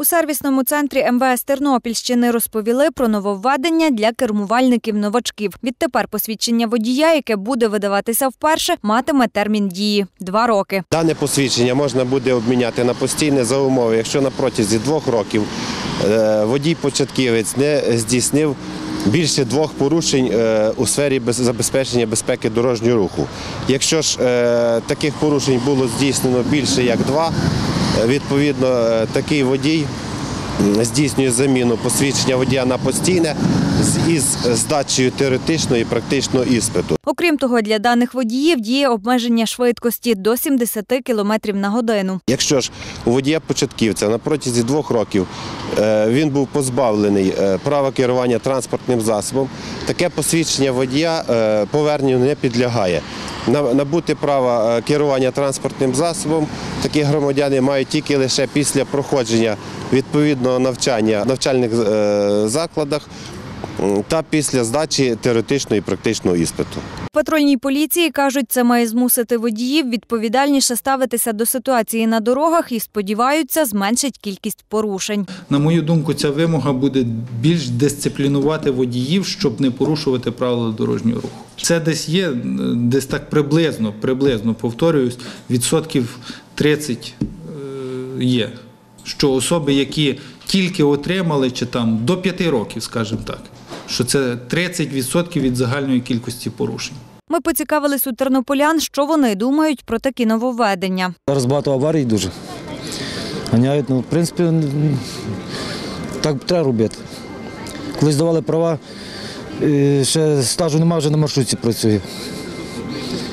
У сервісному центрі МВС Тернопільщини розповіли про нововведення для кермувальників-новачків. Відтепер посвідчення водія, яке буде видаватися вперше, матиме термін дії – два роки. Дане посвідчення можна буде обміняти на постійне за умови, якщо на протязі двох років е, водій-початківець не здійснив більше двох порушень е, у сфері без- забезпечення безпеки дорожнього руху. Якщо ж е, таких порушень було здійснено більше як два, відповідно е, такий водій здійснює заміну посвідчення водія на постійне із здачею теоретичного і практичного іспиту. Окрім того, для даних водіїв діє обмеження швидкості до 70 км на годину. Якщо ж у водія-початківця на протязі двох років е, він був позбавлений е, права керування транспортним засобом, таке посвідчення водія е, поверненню не підлягає. На- Набути права е, керування транспортним засобом такі громадяни мають тільки лише після проходження відповідного навчання в навчальних закладах та після здачі теоретичного і практичного іспиту. Патрульній поліції кажуть, це має змусити водіїв відповідальніше ставитися до ситуації на дорогах і сподіваються, зменшить кількість порушень. На мою думку, ця вимога буде більш дисциплінувати водіїв, щоб не порушувати правила дорожнього руху. Це десь є, е, десь так приблизно, приблизно повторююсь, відсотків 30 е, є. Що особи, які тільки отримали, чи там до 5 років, скажімо так, що це 30% від загальної кількості порушень. Ми поцікавились у тернополян, що вони думають про такі нововведення. Зараз багато аварій дуже. Ганяють, ну, в принципі, так треба робити. Колись давали права, ще стажу немає, вже на маршрутці працює.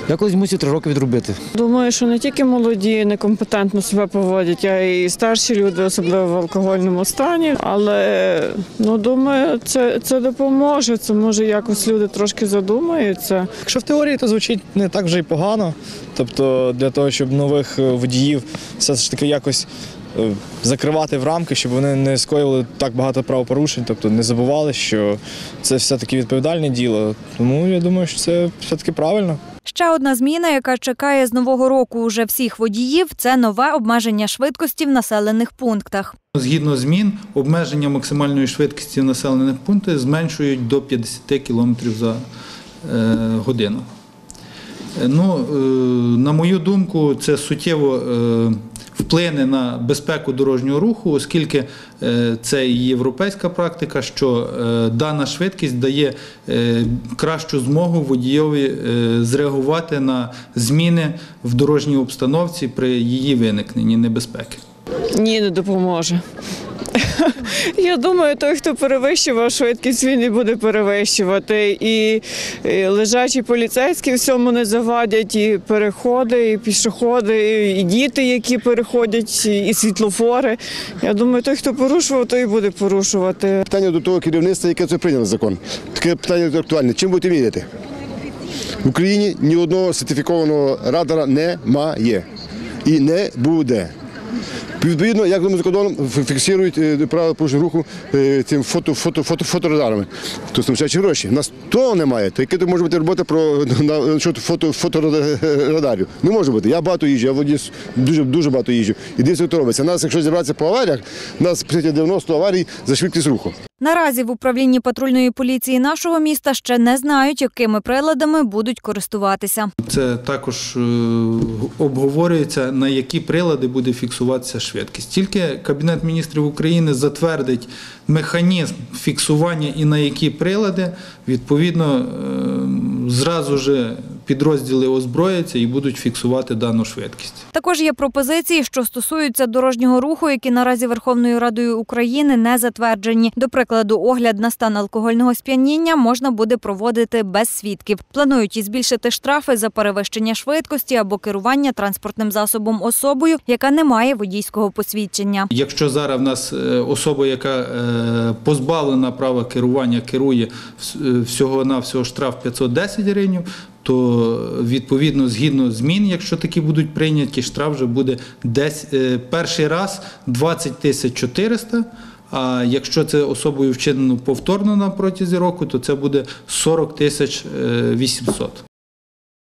Я колись мусив три роки відробити. Думаю, що не тільки молоді некомпетентно себе поводять, а й старші люди, особливо в алкогольному стані. Але ну думаю, це, це допоможе. Це може якось люди трошки задумаються. Якщо в теорії, то звучить не так вже й погано. Тобто для того, щоб нових е, водіїв все ж таки якось е, закривати в рамки, щоб вони не скоїли так багато правопорушень, тобто не забували, що це все-таки відповідальне діло. Тому я думаю, що це все-таки правильно. Ще одна зміна, яка чекає з нового року уже всіх водіїв, це нове обмеження швидкості в населених пунктах. Згідно змін, обмеження максимальної швидкості в населених пунктах зменшують до 50 км за е, годину. Е, Ну, е, на мою думку, це суттєво вплине на безпеку дорожнього руху, оскільки е, це європейська практика, що е, дана швидкість дає е, кращу змогу водійові зреагувати на зміни в дорожній обстановці при її виникненні небезпеки. Ні, не допоможе. Я думаю, той, хто перевищував швидкість, він і буде перевищувати. І, лежачі поліцейські всьому не завадять, і переходи, і пішоходи, і діти, які переходять, і світлофори. Я думаю, той, хто порушував, той і буде порушувати. Питання до того керівництва, яке це прийняло закон. Таке питання актуальне. Чим будете міряти? В Україні ні одного сертифікованого радара немає і не буде. Відповідно, як за кордоном фіксують е, правила порушення руху е, цим фото, фото, фото, фоторадарами. То сумчачі гроші. У нас того немає. То яке може бути робота про на щодо фото, фоторадарів? Не може бути. Я багато їжджу, я воді дуже дуже багато їжджу. І дивіться, то робиться. Нас, якщо зібратися по аваріях, у нас прийде 90 аварій за швидкість руху. Наразі в управлінні патрульної поліції нашого міста ще не знають, якими приладами будуть користуватися. Це також е, обговорюється, на які прилади буде фіксуватися швидкість. Тільки Кабінет міністрів України затвердить механізм фіксування і на які прилади, відповідно, е, зразу ж підрозділи озброяться і будуть фіксувати дану швидкість. Також є пропозиції, що стосуються дорожнього руху, які наразі Верховною Радою України не затверджені. До прикладу, огляд на стан алкогольного сп'яніння можна буде проводити без свідків. Планують і збільшити штрафи за перевищення швидкості або керування транспортним засобом особою, яка не має водійського посвідчення. Якщо зараз в нас е, особа, яка е, позбавлена права керування, керує всього на всього штраф 510 гривень, то відповідно згідно змін, якщо такі будуть прийняті, штраф вже буде десь е, перший раз 20 тисяч 400, а якщо це особою вчинено повторно на протязі року, то це буде 40 тисяч е, 800.